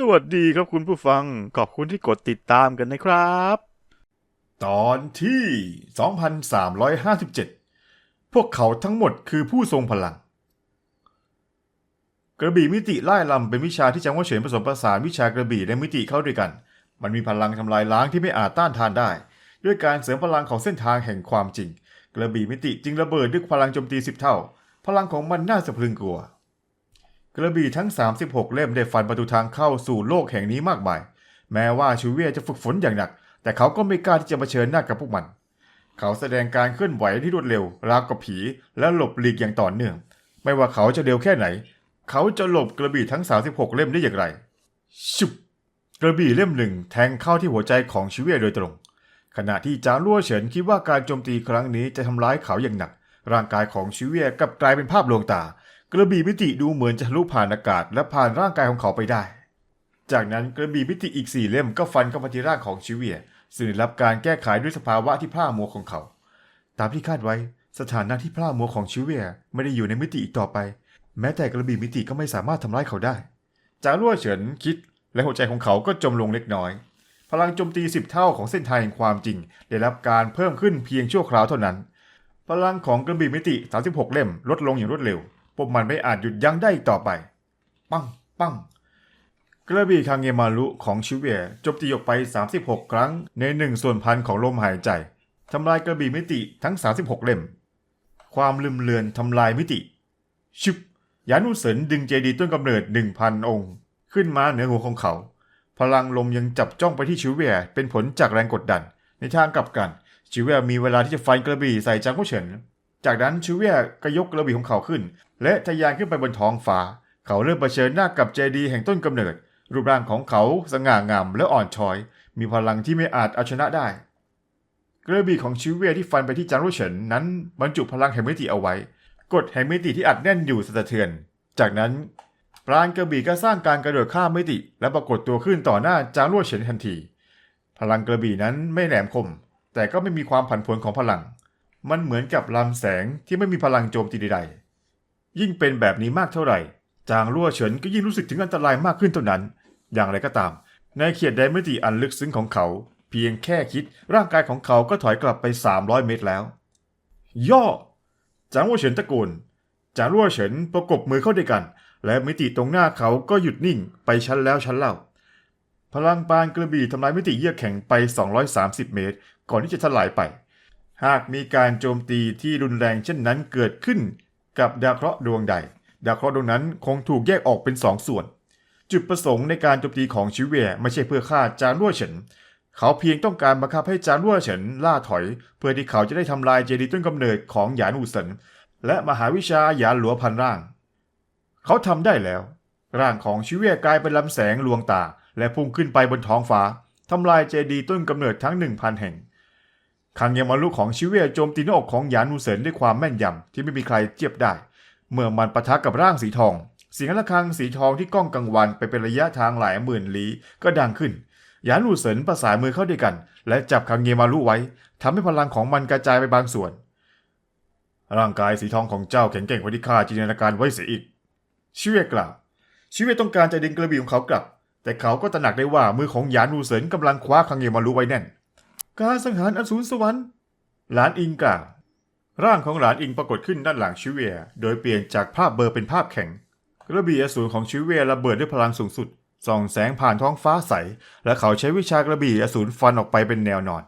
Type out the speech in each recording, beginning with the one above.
สวัสดีครับคุณผู้ฟัง ขอบคุณที่กดติดตามกันนะครับ ตอนที่ 2357 พวกเขาทั้งหมดคือผู้ทรงพลัง กระบี่มิติไล่ลำเป็นวิชาที่จังหวะเฉินผสมผสานวิชากระบี่และมิติเข้าด้วยกัน มันมีพลังทำลายล้างที่ไม่อาจต้านทานได้ ด้วยการเสริมพลังของเส้นทางแห่งความจริง กระบี่มิติจึงระเบิดด้วยพลังโจมตีสิบเท่า พลังของมันน่าสะพรึงกลัว กระบี่ทั้ง 36 เล่มได้ฟันประตูทางเข้าสู่โลกแห่งนี้มากมาย แม้ว่าชูเวียจะฝึกฝนอย่างหนัก แต่เขาก็ไม่กล้าที่จะเผชิญหน้ากับพวกมัน เขาแสดงการเคลื่อนไหวที่รวดเร็วราวกับผี และหลบหลีกอย่างต่อเนื่อง ไม่ว่าเขาจะเร็วแค่ไหน เขาจะหลบกระบี่ทั้ง 36 เล่มได้อย่างไร ชุบกระบี่เล่มหนึ่งแทงเข้าที่หัวใจของชิเวียโดยตรง ขณะที่จาลั่วเฉินคิดว่าการโจมตีครั้งนี้จะทำร้ายเขาอย่างหนัก ร่างกายของชิเวียกลับกลายเป็นภาพลวงตา กระบี่มิติดูเหมือนจะทะลุผ่านอากาศและผ่านร่างกายของเขาไปได้ จากนั้นกระบี่มิติอีกสี่เล่มก็ฟันเข้ามาที่ร่างของชิเวียซึ่งได้รับการแก้ไขด้วยสภาวะที่พร่ามัวของเขา ตามที่คาดไว้สถานะที่พร่ามัวของชิเวียไม่ได้อยู่ในมิติอีกต่อไป แม้แต่กระบี่มิติก็ไม่สามารถทำร้ายเขาได้ จางลั่วเฉินคิด และหัวใจของเขาก็จมลงเล็กน้อย พลังโจมตีสิบเท่าของเส้นทางแห่งความจริง ได้รับการเพิ่มขึ้นเพียงชั่วคราวเท่านั้น พลังของกระบี่มิติ 36 เล่มลดลงอย่างรวดเร็ว พวกมันไม่อาจหยุดยั้งได้อีกต่อไป ปังปังกระบี่คางเงมารุของชิเวียจมตีออกไป 36 ครั้งในหนึ่งส่วนพันของลมหายใจทำลายกระบี่มิติทั้ง 36 เล่ม ความลืมเลือนทำลายมิติชุบยานุเสินดึงเจดีย์ต้นกำเนิด 1,000 องค์ ขึ้นมาเหนือหัวของเขา พลังลมยังจับจ้องไปที่ชิเวียเป็นผลจากแรงกดดัน ในทางกลับกัน ชิเวียมีเวลาที่จะฟันกระบี่ใส่จางผู้เฉิน จากนั้นชิเวียก็ยกกระบี่ของเขาขึ้น และทะยานขึ้นไปบนท้องฟ้า เขาเริ่มเผชิญหน้ากับเจดีแห่งต้นกำเนิด รูปร่างของเขาสง่างามและอ่อนช้อย มีพลังที่ไม่อาจเอาชนะได้ กระบี่ของชิเวียที่ฟันไปที่จางรุ่เฉินนั้นบรรจุพลังแห่งมิติเอาไว้กดแห่งมิติที่อัดแน่นอยู่สะเทือน จากนั้นปราณกระบี่ก็สร้างการกระโดดข้ามมิติ และปรากฏตัวขึ้นต่อหน้าจางรั่วเฉินทันที พลังกระบี่นั้นไม่แหลมคม แต่ก็ไม่มีความผันผวนของพลัง มันเหมือนกับลำแสงที่ไม่มีพลังโจมตีใดๆ ยิ่งเป็นแบบนี้มากเท่าไหร่ จางรั่วเฉินก็ยิ่งรู้สึกถึงอันตรายมากขึ้นเท่านั้น อย่างไรก็ตาม ในเขียดแดนมิติอันลึกซึ้งของเขา เพียงแค่คิดร่างกายของเขาก็ถอยกลับไป 300 เมตรแล้ว ย่อ จางรั่วเฉินตะโกน จางรั่วเฉินประกบมือเข้าด้วยกัน และมิติตรงหน้าเขาก็หยุดนิ่งไปชั้นแล้วชั้นเล่า พลังปานกระบี่ทำลายมิติเยือกแข็งไป 230 เมตร ก่อนที่จะถลายไป หากมีการโจมตีที่รุนแรงเช่นนั้นเกิดขึ้น กับดาวเคราะห์ดวงใด ดาวเคราะห์ดวงนั้นคงถูกแยกออกเป็นสองส่วน จุดประสงค์ในการโจมตีของชิเวไม่ใช่เพื่อฆ่าจางรั่วเฉิน เขาเพียงต้องการบังคับให้จางรั่วเฉินล่าถอย เพื่อที่เขาจะได้ทำลายเจดีย์ต้นกำเนิดของหยานอูเซินและมหาวิชาหยานหลัวพันร่าง เขาทำได้แล้ว ร่างของชิเวกลายเป็นลำแสงลวงตา และพุ่งขึ้นไปบนท้องฟ้าทำลายเจดีย์ต้นกำเนิดทั้งหนึ่งพันแห่ง คังยามารุของชิเวียโจมตีหน้าอกของหยานอูเซินด้วยความแม่นยำที่ไม่มีใครเทียบได้ เมื่อมันปะทะกับร่างสีทอง เสียงะระฆังสีทองที่ก้องกังวานไปเป็นระยะทางหลายหมื่นลี้ก็ดังขึ้นหยานอูเซินประสานมือเข้าด้วยกัน และจับคังเยมารุไว้ทำให้พลังของมันกระจายไปบางส่วน ร่างกายสีทองของเจ้าแข็งแกร่งกว่าที่ข้าจินตนาการไว้เสียอีก ชิเวียกล่าวชิเวียต้องการจะดึงกระบี่ของเขากลับ แต่เขาก็ตระหนักได้ว่ามือของหยานอูเซินกำลังคว้าคังเยมารุไว้แน่น การสังหารอสูรสวรรค์ หลานอิงกล่าวร่างของหลานอิงปรากฏขึ้นด้านหลังชิเวีย โดยเปลี่ยนจากภาพเบลอเป็นภาพแข็ง กระบี่อสูรของชิเวียระเบิดด้วยพลังสูงสุด ส่องแสงผ่านท้องฟ้าใส และเขาใช้วิชากระบี่อสูรฟันออกไปเป็นแนวนอน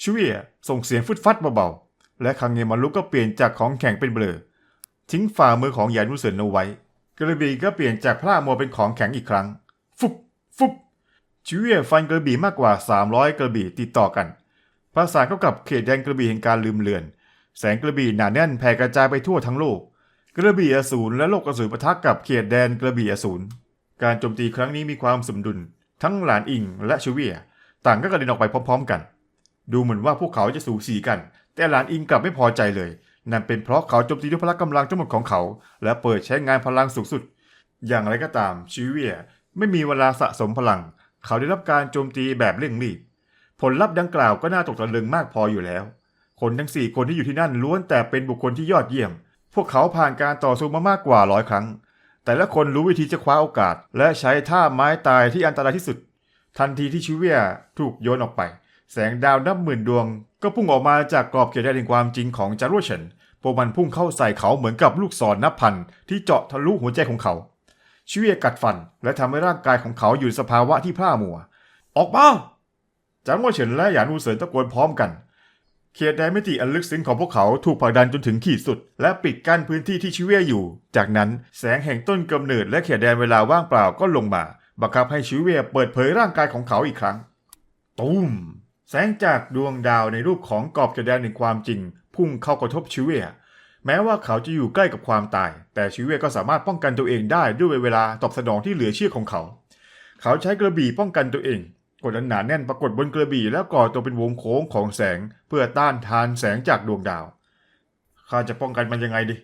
ชิเวียส่งเสียงฟึดฟัดเบาๆ และคังเงมารุก็เปลี่ยนจากของแข็งเป็นเบลอ ทิ้งฝ่ามือของยานุเซินเอาไว้ กระบี่ก็เปลี่ยนจากพระมัวเป็นของแข็งอีกครั้ง ฟุบฟุบ ชิเวียฟันกระบี่มากกว่า 300 กระบี่ติดต่อกัน ประสานเข้ากับเขตแดนกระบี่แห่งการลืมเลือน แสงกระบี่หนาแน่นแผ่กระจายไปทั่วทั้งโลก กระบี่อสูรและโลกอสูรปะทะกับเขตแดนกระบี่อสูร การโจมตีครั้งนี้มีความสมดุล ทั้งหลานอิงและชิเวียต่างก็กระเด็นออกไปพร้อม ๆ กัน ดูเหมือนว่าพวกเขาจะสูสีกัน แต่หลานอิงกลับไม่พอใจเลย นั่นเป็นเพราะเขาโจมตีด้วยพละกำลังทั้งหมดของเขา และเปิดใช้งานพลังสูงสุด อย่างไรก็ตามชิเวียไม่มีเวลาสะสมพลัง เขาได้รับการโจมตีแบบเร่งรีบ ผลลัพธ์ดังกล่าวก็น่าตกตะลึงมากพออยู่แล้ว คนทั้งสี่คนที่อยู่ที่นั่นล้วนแต่เป็นบุคคลที่ยอดเยี่ยม พวกเขาผ่านการต่อสู้มามากกว่าร้อยครั้ง แต่ละคนรู้วิธีจะคว้าโอกาส และใช้ท่าไม้ตายที่อันตรายที่สุด ทันทีที่ชิเวียถูกโยนออกไป แสงดาวนับหมื่นดวง ก็พุ่งออกมาจากกรอบเขตแดนแห่งความจริงของจารวเฉินพวกมันพุ่งเข้าใส่เขาเหมือนกับลูกศรนับพันที่เจาะทะลุหัวใจของเขา ชิเวียกัดฟัน และทำให้ร่างกายของเขาอยู่ในสภาวะที่พร่ามัว ออกมาจางว่าเฉินและหยานอูเสินตะโกนพร้อมกัน เขตแดนมิติอันลึกซึ้งของพวกเขาถูกผลักดันจนถึงขีดสุด และปิดกั้นพื้นที่ที่ชิเวียอยู่ จากนั้นแสงแห่งต้นกำเนิดและเขตแดนเวลาว่างเปล่าก็ลงมา บังคับให้ชิเวียเปิดเผยร่างกายของเขาอีกครั้ง ตูมแสงจากดวงดาวในรูปของกรอบเขตแดนแห่งความจริง พุ่งเข้ากระทบชิเวีย แม้ว่าเขาจะอยู่ใกล้กับความตาย แต่ชิเวก็สามารถป้องกันตัวเองได้ด้วยเวลาตอบสนองที่เหลือเชื่อของเขา เขาใช้กระบี่ป้องกันตัวเองกดอันหนาแน่นปรากฏบนกระบี่แล้วก่อตัวเป็นวงโค้งของแสงเพื่อต้านทานแสงจากดวงดาวข้าจะป้องกันมันยังไงดี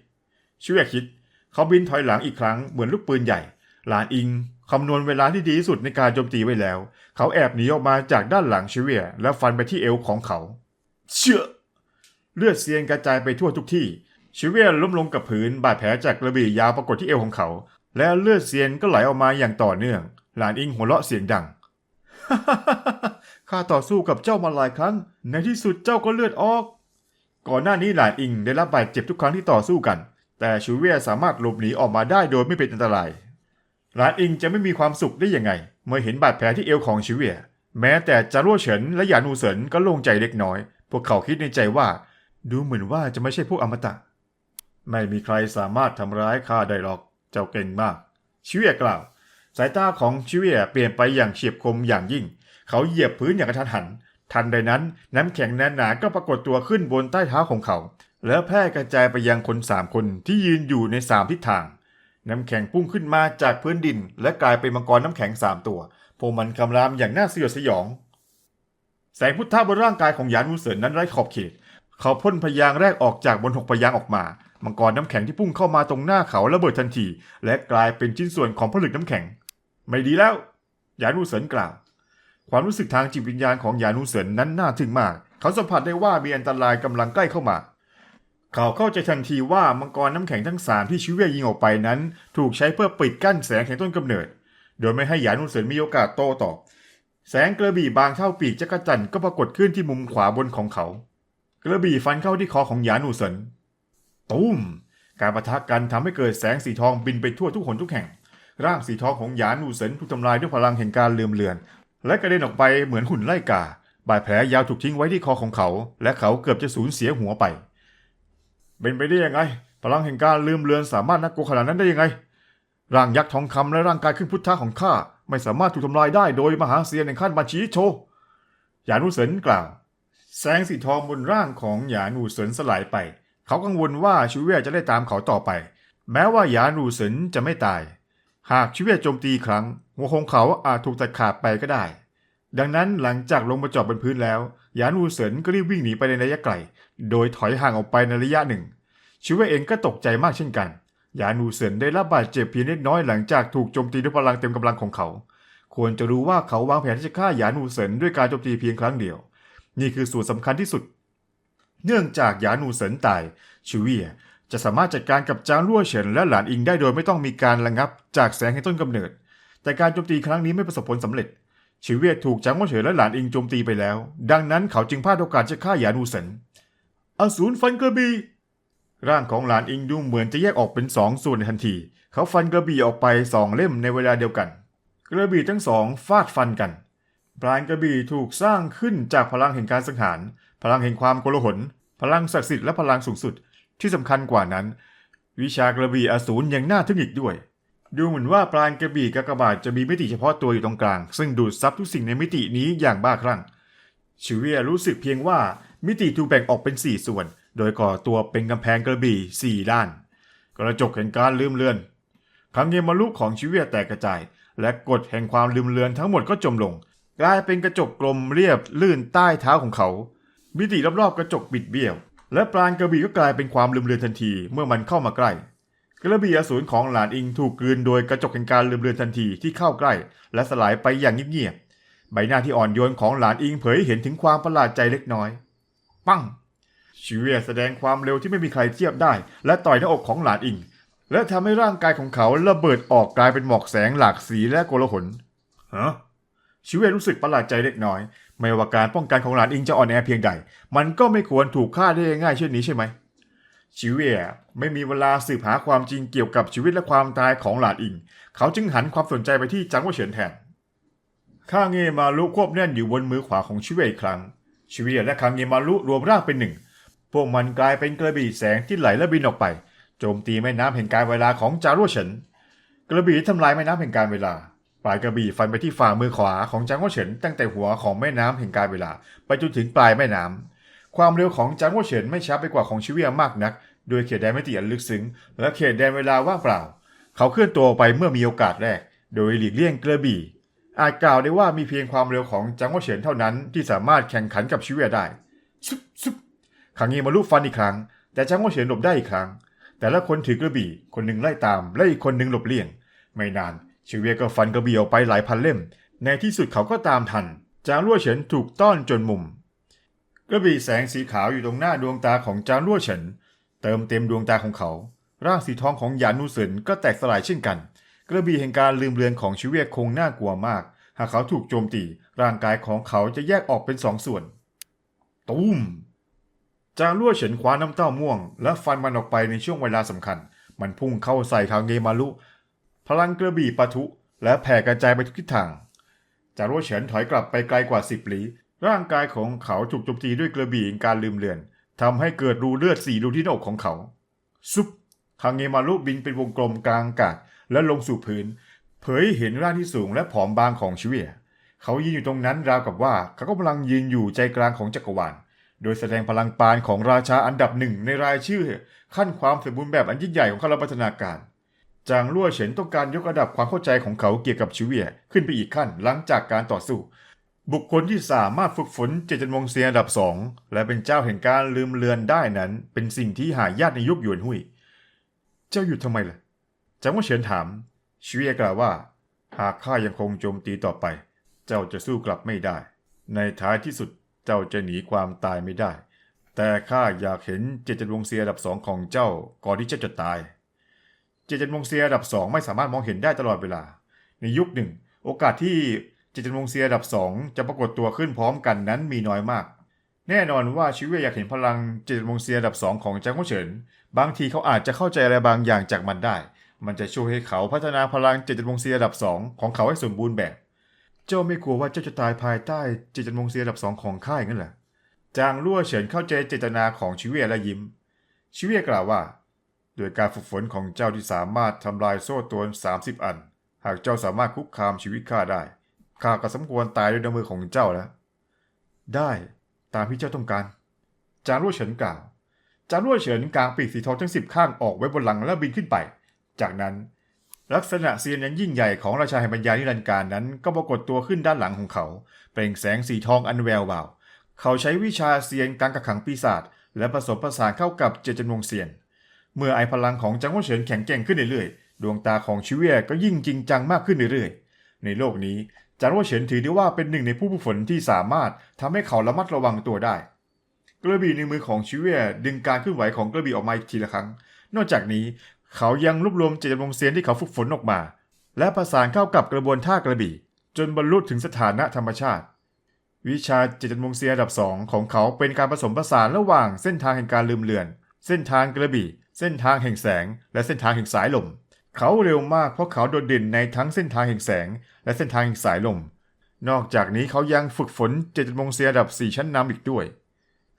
ชิเวคิด เขาบินถอยหลังอีกครั้งเหมือนลูกปืนใหญ่ หลานอิงคำนวณเวลาที่ดีที่สุดในการโจมตีไว้แล้ว เขาแอบหนีออกมาจากด้านหลังชิเวแล้วฟันไปที่เอวของเขา เชื่อ เลือดเซียนกระจายไปทั่วทุกที่ ชิเวียล้มลงกับพื้นบาดแผลจากกระบี่ยาวปรากฏที่เอวของเขา และเลือดเซียนก็ไหลออกมาอย่างต่อเนื่อง หลานอิงหัวเราะเสียงดังข้าต่อสู้กับเจ้ามาหลายครั้ง ในที่สุดเจ้าก็เลือดออก ก่อนหน้านี้หลานอิงได้รับบาดเจ็บทุกครั้งที่ต่อสู้กัน แต่ชิเวียสามารถหลบหนีออกมาได้โดยไม่เป็นอันตราย หลานอิงจะไม่มีความสุขได้ยังไง เมื่อเห็นบาดแผลที่เอวของชิเวีย แม้แต่จารั่วเฉินและหยานูเสินก็โล่งใจเล็กน้อย พวกเขาคิดในใจว่า ดูเหมือนว่าจะไม่ใช่พวกอมตะ ไม่มีใครสามารถทำร้ายข้าได้หรอก เจ้าเก่งมาก ชิเวียกล่าว สายตาของชิเวียเปลี่ยนไปอย่างเฉียบคมอย่างยิ่ง เขาเหยียบพื้นอย่างกระทันหัน ทันใดนั้นน้ำแข็งแน่นหนาก็ปรากฏตัวขึ้นบนใต้เท้าของเขา แล้วแพร่กระจายไปยังคนสามคนที่ยืนอยู่ในสามทิศทาง น้ำแข็งพุ่งขึ้นมาจากพื้นดิน และกลายเป็นมังกรน้ำแข็งสามตัว พวกมันคำรามอย่างน่าสยดสยอง แสงพุทธะบนร่างกายของยานมูเสินนั้นไร้ขอบเขต เขาพ่นพยางแรกออกจากบนหกพยางออกมา มังกรน้ำแข็งที่พุ่งเข้ามาตรงหน้าเขาระเบิดทันที และกลายเป็นชิ้นส่วนของผลึกน้ำแข็ง ไม่ดีแล้ว ยานูเสินกล่าว ความรู้สึกทางจิตวิญญาณของยานูเสินนั้นน่าทึ่งมาก เขาสัมผัสได้ว่ามีอันตรายกำลังใกล้เข้ามา เขาเข้าใจทันทีว่ามังกรน้ำแข็งทั้งสามที่ชิเวียยิงออกไปนั้น ถูกใช้เพื่อปิดกั้นแสงแห่งต้นกำเนิด โดยไม่ให้ยานูเสินมีโอกาสโต้ตอบแสงกระบี่บางเท่าปีกจักรจันทร์ก็ปรากฏขึ้นที่มุมขวาบนของเขา กระบี่ฟันเข้าที่คอของยานูเซิน ตุ้ม การประทะกันทำให้เกิดแสงสีทองบินไปทั่วทุกหนทุกแห่ง ร่างสีทองของหยานูเซินถูกทำลายด้วยพลังแห่งการเลื่อมเลือน และกระเด็นออกไปเหมือนหุ่นไล่กา บาดแผลยาวถูกทิ้งไว้ที่คอของเขา และเขาเกือบจะสูญเสียหัวไป เป็นไปได้ยังไง พลังแห่งการลืมเลือนสามารถน่ากลัวขนาดนั้นได้ยังไง ร่างยักษ์ทองคำและร่างกายขึ้นพุทธะของข้าไม่สามารถถูกทำลายได้โดยมหาเซียนในขั้นบัญชีโชยานุเสินกล่าว แสงสีทองบนร่างของหยานูเสินสลายไป เขากังวลว่าชิเวียจะได้ตามเขาต่อไป แม้ว่าหยานูเสินจะไม่ตาย หากชิเวียโจมตีครั้ง หัวของเขาอาจถูกตัดขาดไปก็ได้ ดังนั้นหลังจากลงมาจอดบนพื้นแล้วหยานูเสินก็รีบวิ่งหนีไปในระยะไกล โดยถอยห่างออกไปในระยะหนึ่ง ชิเวียเองก็ตกใจมากเช่นกันหยานูเซินได้รับบาดเจ็บเพียงเล็กน้อยหลังจากถูกโจมตีด้วยพลังเต็มกำลังของเขา ควรจะรู้ว่าเขาวางแผนที่จะฆ่าหยานูเซินด้วยการโจมตีเพียงครั้งเดียว นี่คือส่วนสำคัญที่สุด เนื่องจากหยานูเซินตายชิเวียจะสามารถจัดการกับจางรั่วเฉินและหลานอิงได้โดยไม่ต้องมีการระงับจากแสงแห่งต้นกำเนิด แต่การโจมตีครั้งนี้ไม่ประสบผลสำเร็จชิเวียถูกจางรั่วเฉินและหลานอิงโจมตีไปแล้ว ดังนั้นเขาจึงพลาดโอกาสจะฆ่าหยานูเซินอสูรฟันกระบี่ร่างของหลานอิงดูเหมือนจะแยกออกเป็นสองส่วนในทันที เขาฟันกระบี่ออกไปสองเล่มในเวลาเดียวกัน กระบี่ทั้งสองฟาดฟันกันปลายกระบี่ถูกสร้างขึ้นจากพลังแห่งการสังหาร พลังแห่งความโกลาหล พลังศักดิ์สิทธิ์และพลังสูงสุด ที่สำคัญกว่านั้น วิชากระบี่อสูรยังน่าทึ่งอีกด้วย ดูเหมือนว่าปลายกระบี่กากบาทจะมีมิติเฉพาะตัวอยู่ตรงกลาง ซึ่งดูดซับทุกสิ่งในมิตินี้อย่างบ้าคลั่งชิเวียรู้สึกเพียงว่ามิติถูกแบ่งออกเป็น 4 ส่วน โดยก่อตัวเป็นกำแพงกระบี่ 4 ด้าน กระจกแห่งการลืมเลือนครั้งเยมารุของชิเวียแตกกระจาย และกฎแห่งความลืมเลือนทั้งหมดก็จมลง กลายเป็นกระจกกลมเรียบลื่นใต้เท้าของเขา มิติรอบๆกระจกบิดเบี้ยว และปราณกระบี่ก็กลายเป็นความลืมเลือนทันทีเมื่อมันเข้ามาใกล้ กระบี่อสูรของหลานอิงถูกกลืนโดยกระจกแห่งการลืมเลือนทันทีที่เข้าใกล้ และสลายไปอย่างเงียบๆใบหน้าที่อ่อนโยนของหลานอิงเผยเห็นถึงความประหลาดใจเล็กน้อย ปั้งชิเวียแสดงความเร็วที่ไม่มีใครเทียบได้ และต่อยหน้าอกของหลานอิง และทำให้ร่างกายของเขาระเบิดออกกลายเป็นหมอกแสงหลากสีและโกลาหลฮะชิเวรู้สึกประหลาดใจเล็กน้อย ไม่ว่าการป้องกันของหลานอิงจะอ่อนแอเพียงใด มันก็ไม่ควรถูกฆ่าได้ง่ายเช่นนี้ใช่ไหม ชิเวียไม่มีเวลาสืบหาความจริงเกี่ยวกับชีวิตและความตายของหลานอิง เขาจึงหันความสนใจไปที่จังหวะเฉินแทน ข้างเงมารุควบแน่นอยู่บนมือขวาของชิเวอีกครั้ง ชิเวียและคางเงมารุรวมร่างเป็นหนึ่ง พวกมันกลายเป็นกระบี่แสงที่ไหลและบินออกไป โจมตีแม่น้ำแห่งการเวลาของจารุเฉิน กระบี่ทำลายแม่น้ำแห่งการเวลา ปลายกระบี่ฟันไปที่ฝ่ามือขวาของจางหวะเฉินตั้งแต่หัวของแม่น้ำแห่งการเวลา ไปจนถึงปลายแม่น้ำความเร็วของจางหวะเฉินไม่ช้าไปกว่าของชิเวียมากนัก โดยเขตแดนไมิติอันลึกซึ้งและเขตแดนเวลาว่างเปล่า เขาเคลื่อนตัวไปเมื่อมีโอกาสแรก โดยหลีกเลี่ยงกระบี่ อาจกล่าวได้ว่ามีเพียงความเร็วของจังหวะเฉินเท่านั้นที่สามารถแข่งขันกับชิเวียได้ซุบซุบขังเงมาลุฟันอีกครั้ง แต่จังหวะเฉินหลบได้อีกครั้ง แต่ละคนถือกระบี่คนหนึ่งไล่ตามและอีกคนหนึ่งหลบเลี่ยง ไม่นาน ชิเวียก็ฟันกระบี่ออกไปหลายพันเล่ม ในที่สุดเขาก็ตามทัน จางลั่วเฉินถูกต้อนจนมุม กระบี่แสงสีขาวอยู่ตรงหน้าดวงตาของจางลั่วเฉิน เติมเต็มดวงตาของเขา ร่างสีทองของหยานนูเซินก็แตกสลายเช่นกัน กระบี่แห่งการลืมเลือนของชิเวียคงน่ากลัวมาก หากเขาถูกโจมตีร่างกายของเขาจะแยกออกเป็นสองส่วนตูมจางลั่วเฉินคว้าน้ำเต้าม่วง และฟันมันออกไปในช่วงเวลาสำคัญ มันพุ่งเข้าใส่คางเงมารุ พลังกระบี่ปะทุ และแผ่กระจายไปทุกทิศทาง จางลั่วเฉินถอยกลับไปไกลกว่าสิบหลี ร่างกายของเขาถูกโจมตีด้วยกระบี่การลืมเลือนทำให้เกิดรูเลือดสีรูที่หน้าอกของเขา ซุปคางเงมารุบินเป็นวงกลมกลางอากาศและลงสู่พื้น เผยเห็นร่างที่สูงและผอมบางของชิเวียเขายืนอยู่ตรงนั้นราวกับว่าเขากำลังยืนอยู่ใจกลางของจักรวาลโดยแสดงพลังปานของราชาอันดับหนึ่งในรายชื่อ ขั้นความสมบูรณ์แบบอันยิ่งใหญ่ของเขาและพัฒนาการ จางลั่วเฉินต้องการยกระดับความเข้าใจของเขาเกี่ยวกับชิเวียขึ้นไปอีกขั้นหลังจากการต่อสู้ บุคคลที่สามารถฝึกฝนเจจำนงเซียนระดับสองและเป็นเจ้าแห่งการลืมเลือนได้นั้น เป็นสิ่งที่หายากในยุคหยวนหุยเจ้าหยุดทำไมล่ะจางว่าเฉินถามชิเวียกล่าวว่า หากข้ายังคงโจมตีต่อไป เจ้าจะสู้กลับไม่ได้ ในท้ายที่สุดเจ้าจะหนีความตายไม่ได้ แต่ข้าอยากเห็นเจจำนงเซียระดับสองของเจ้าก่อนที่เจ้าจะตาย เจตจำนงเซียระดับสองไม่สามารถมองเห็นได้ตลอดเวลา ในยุคหนึ่ง โอกาสที่เจตจำนงเซียระดับสองจะปรากฏตัวขึ้นพร้อมกันนั้นมีน้อยมาก แน่นอนว่าชิเวียอยากเห็นพลังเจตจำนงเซียระดับสองของจางฮวเฉิน บางทีเขาอาจจะเข้าใจอะไรบางอย่างจากมันได้ มันจะช่วยให้เขาพัฒนาพลังเจตจำนงเซียระดับสองของเขาให้สมบูรณ์แบบเจ้าไม่กลัวว่าเจ้าจะตายภายใต้เจตจำนงเซียระดับสองของข้าอย่างนั้นเหรอจางลั่วเฉินเข้าใจเจตนาของชิเวียและยิ้ม ชิเวียกล่าวว่า โดยการฝึกฝนของเจ้าที่สามารถทำลายโซ่ตรวน 30 อัน หากเจ้าสามารถคุกคามชีวิตข้าได้ ข้าก็สมควรตายด้วยน้ำมือของเจ้าแล้ว ได้ตามที่เจ้าต้องการ จางลั่วเฉินกล่าว จางลั่วเฉินกางปีกสีทองทั้งสิบข้างออกไว้บนหลังแล้วบินขึ้นไป จากนั้นลักษณะเซียนยันยิ่งใหญ่ของราชาแห่งปัญญานิรันดร์การนั้น ก็ปรากฏตัวขึ้นด้านหลังของเขา เปล่งแสงสีทองอันแวววาว เขาใช้วิชาเซียนการกักขังปีศาจและผสมผสานเข้ากับเจตจำนงเซียน เมื่อไอพลังของจังหวะเฉินแข็งแกร่งขึ้นเรื่อยๆ ดวงตาของชิเวียก็ยิ่งจริงจังมากขึ้นเรื่อยๆ ในโลกนี้จังหวะเฉินถือได้ว่าเป็นหนึ่งในผู้ผู้ฝนที่สามารถทำให้เขาระมัดระวังตัวได้ กระบี่ในมือของชิเวียดึงการเคลื่อนไหวของกระบี่ออกมาอีกทีละครั้ง นอกจากนี้เขายังรวบรวมเจตจำนงเซียนที่เขาฝึกฝนออกมา และประสานเข้ากับกระบวนท่ากระบี่ จนบรรลุถึงสถานะธรรมชาติ วิชาเจตจำนงเซียนระดับสองของเขาเป็นการผสมผสานระหว่างเส้นทางแห่งการลืมเลือน เส้นทางกระบี่ เส้นทางแห่งแสง และเส้นทางแห่งสายลม เขาเร็วมากเพราะเขาโดดเด่นในทั้งเส้นทางแห่งแสง และเส้นทางแห่งสายลม นอกจากนี้เขายังฝึกฝนเจตจำนงเซียระดับสี่ชั้นนำอีกด้วย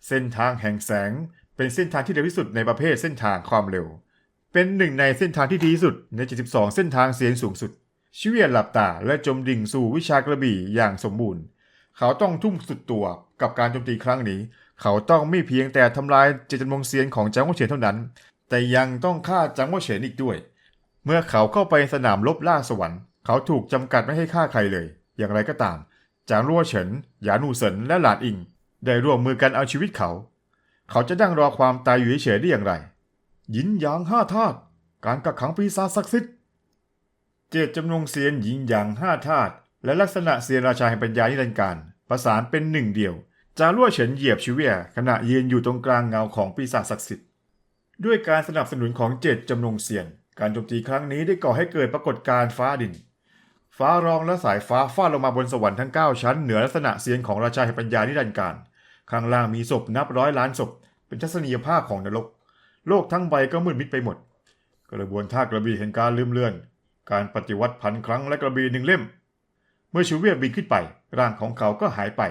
เส้นทางแห่งแสงเป็นเส้นทางที่เร็วที่สุดในประเภทเส้นทางความเร็ว เป็นหนึ่งในเส้นทางที่ดีที่สุดใน 72 เส้นทางเสียงสูงสุด ชิเวียหลับตาและจมดิ่งสู่วิชากระบี่อย่างสมบูรณ์ เขาต้องทุ่มสุดตัวกับการโจมตีครั้งนี้ เขาต้องไม่เพียงแต่ทำลายเจตจำนงเซียนของจังหวะเฉียนเท่านั้น แต่ยังต้องฆ่าจังหวะเฉียนอีกด้วย เมื่อเขาเข้าไปสนามรบล่าสวรรค์ เขาถูกจำกัดไม่ให้ฆ่าใครเลย อย่างไรก็ตาม จางรั่วเฉินหยานูเซินและหลานอิง ได้ร่วมมือกันเอาชีวิตเขา เขาจะนั่งรอความตายอยู่เฉยได้อย่างไร ยินหยางห้าธาตุการกักขังปีศาจศักดิ์สิทธิ์เจตจำนงเซียนหญิงหยางห้าธาตุและลักษณะเซียนราชาแห่งปัญญานิรันดร์การประสานเป็นหนึ่งเดียวจารั่วเฉินเหยียบชิเวียขณะยืนอยู่ตรงกลางเงาของปีศาจศักดิ์สิทธิ์ ด้วยการสนับสนุนของเจตจำนงเซียนการโจมตีครั้งนี้ได้ก่อให้เกิดปรากฏการณ์ฟ้าดิน ฟ้าร้องและสายฟ้าฟาดลงมาบนสวรรค์ทั้ง 9 ชั้นเหนือลักษณะเสียงของราชาแห่งปัญญานิรันดร์การ ข้างล่างมีศพนับร้อยล้านศพ เป็นทัศนียภาพของนรก โลกทั้งใบก็มืดมิดไปหมด กระบวนท่ากระบี่แห่งการลืมเลือน การปฏิวัติพันครั้งและกระบี่หนึ่งเล่ม เมื่อชูเวียบินขึ้นไป ร่างของเขาก็หายไป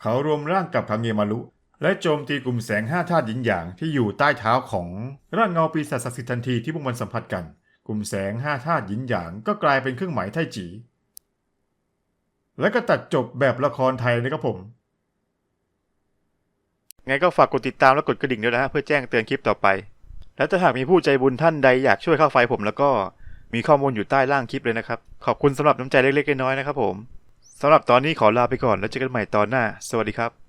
เขารวมร่างกับคังเงมารุ และโจมตีกลุ่มแสงห้าธาตุหยินหยางที่อยู่ใต้เท้าของร่างเงาปีศาจศักดิ์สิทธิ์ทันทีที่พวกมันสัมผัสกัน กลุ่มแสงห้าธาตุหยินหยางก็กลายเป็นเครื่องหมายไทจี และก็ตัดจบแบบละครไทยนะครับผม ไงก็ฝากกดติดตามและกดกระดิ่งด้วยนะฮะเพื่อแจ้งเตือนคลิปต่อไป และถ้าหากมีผู้ใจบุญท่านใดอยากช่วยเข้าไฟผมแล้วก็มีข้อมูลอยู่ใต้ล่างคลิปเลยนะครับ ขอบคุณสำหรับน้ำใจเล็กๆน้อยๆนะครับผมสำหรับตอนนี้ขอลาไปก่อนแล้วเจอกันใหม่ตอนหน้า สวัสดีครับ